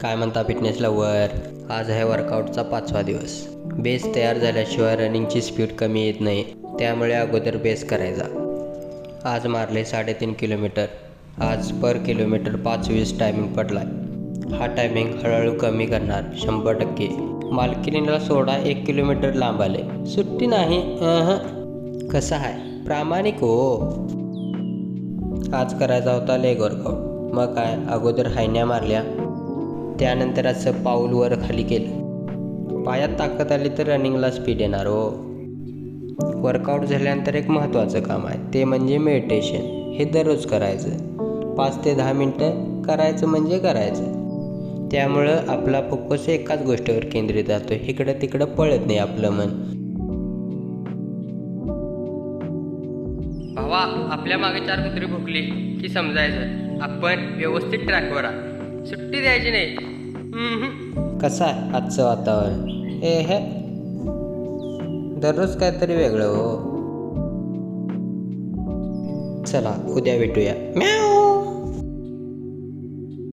काय म्हणता फिटनेसला वर? आज आहे वर्कआउटचा पाचवा दिवस. बेस तयार झाल्याशिवाय रनिंगची स्पीड कमी येत नाही. त्यामुळे अगोदर बेस करायचा. आज मारले साडेतीन किलोमीटर आज पर किलोमीटर पाच वीस टायमिंग पडला हा टायमिंग हळूहळू कमी करणार. शंभर टक्के. मालकिनीला सोडा एक किलोमीटर लांब आले. सुट्टी नाही. कसं आहे? प्रामाणिक हो. आज करायचा होता लेग वर्कआउट मग काय? अगोदर हायन्या मारल्या. त्यानंतर असं पाऊल वर खाली केलं. पायात ताकद आली तर रनिंगला स्पीड येणार हो. वर्कआउट झाल्यानंतर एक महत्त्वाचं काम आहे ते म्हणजे मेडिटेशन हे दररोज करायचं. पाच ते दहा मिनटं करायचं म्हणजे करायचं. त्यामुळं आपला फोकस एकाच गोष्टीवर केंद्रित राहतो. इकडं तिकडं पळत नाही आपलं मन. भावा आपल्या मागे चार कुत्री भुकली की समजायचं. आपण व्यवस्थित ट्रॅकवर आहोत सुट्टी द्यायची नाही. कसं आहे आजचं वातावरण? ए हे. दररोज काहीतरी वेगळं हो. चला उद्या भेटूया. म्याऊ!